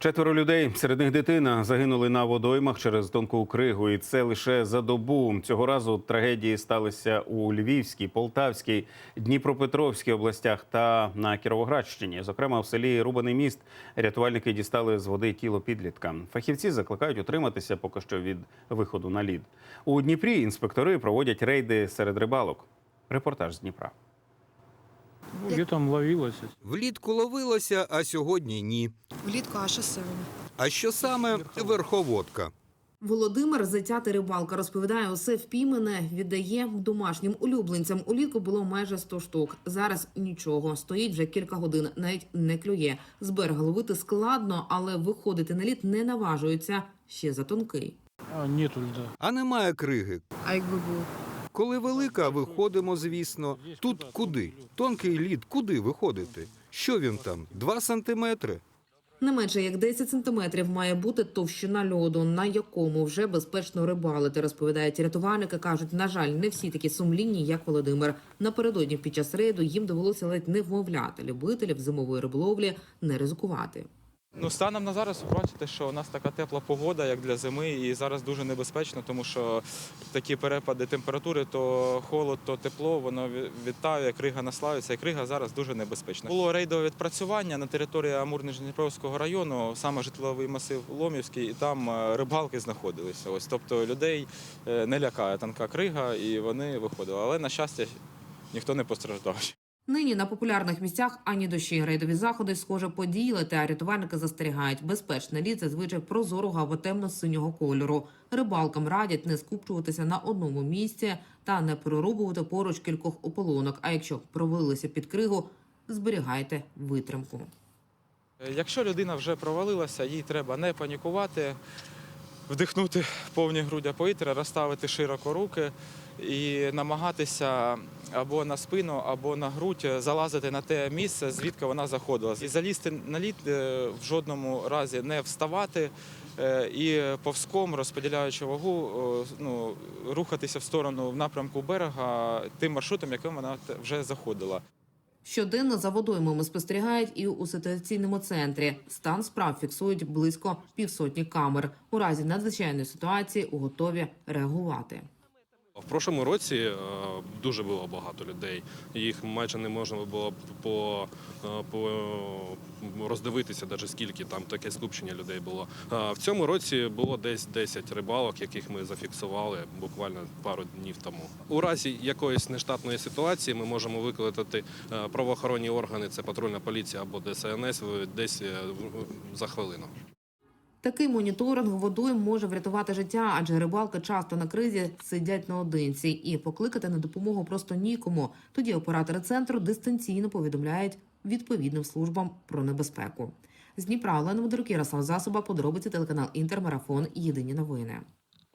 Четверо людей, серед них дитина, загинули на водоймах через тонку кригу. І це лише за добу. Цього разу трагедії сталися у Львівській, Полтавській, Дніпропетровській областях та на Кіровоградщині. Зокрема, в селі Рубаний міст рятувальники дістали з води тіло підлітка. Фахівці закликають утриматися поки що від виходу на лід. У Дніпрі інспектори проводять рейди серед рибалок. Репортаж з Дніпра. Где там ловилось? Влітку ловилося, а сьогодні ні. Влітку, а що саме? А що саме верховодка? Володимир, затятий рибалка, розповідає, усе впіймане віддає домашнім улюбленцям. Улітку було майже 100 штук. Зараз нічого. Стоїть вже кілька годин, навіть не клює. З берега ловити складно, але виходити на лід не наважується. Ще за тонкий. А, нету льда. А немає криги. А якби був? Коли велика, виходимо, звісно. Тут куди? Тонкий лід, куди виходити? Що він там? Два сантиметри? Не менше як 10 сантиметрів має бути товщина льоду, на якому вже безпечно рибалити. Розповідають рятувальники. кажуть, на жаль, не всі такі сумлінні, як Володимир. Напередодні під час рейду їм довелося ледь не вмовляти любителів зимової риболовлі не ризикувати. Ну, станом на зараз бачите, що у нас така тепла погода, як для зими, і зараз дуже небезпечно, тому що такі перепади температури, то холод, то тепло, воно ві- відтає, крига наслаюється, і крига зараз дуже небезпечна. Було рейдове відпрацювання на території Амурно-Дніпровського району, саме житловий масив Ломівський, і там е, рибалки знаходилися. Ось, тобто людей е, не лякає тонка крига, і вони виходили. Але, на щастя, ніхто не постраждав. Нині на популярних місцях ані дощі рейдові заходи, схоже, подіяли, та рятувальники застерігають. Безпечне лід зазвичай прозорого або темно-синього кольору. Рибалкам радять не скупчуватися на одному місці та не прорубувати поруч кількох ополонок. А якщо провалилися під кригу, зберігайте витримку. Якщо людина вже провалилася, їй треба не панікувати, вдихнути повні грудя повітря, розставити широко руки і намагатися або на спину, або на грудь залазити на те місце, звідки вона заходила. І залізти на лід е, в жодному разі не вставати е, і повзком, розподіляючи вагу, е, ну, рухатися в сторону в напрямку берега тим маршрутом, яким вона вже заходила. Щоденно за водоймами спостерігають і у ситуаційному центрі. Стан справ фіксують близько півсотні камер. У разі надзвичайної ситуації готові реагувати. В прошлому році е, дуже було багато людей. Їх майже не можна було по, е, по роздивитися, навіть скільки там таке скупчення людей було. Е, В цьому році було десь 10 рибалок, яких ми зафіксували буквально пару днів тому. У разі якоїсь нештатної ситуації ми можемо викликати правоохоронні органи, це патрульна поліція або ДСНС, десь за хвилину. Такий моніторинг водою може врятувати життя, адже рибалки часто на кризі сидять наодинці і покликати на допомогу просто нікому. Тоді оператори центру дистанційно повідомляють відповідним службам про небезпеку. З Дніпра Олена Водорук, Ярослав Засоба, подробиці телеканал Інтермарафон. Єдині новини.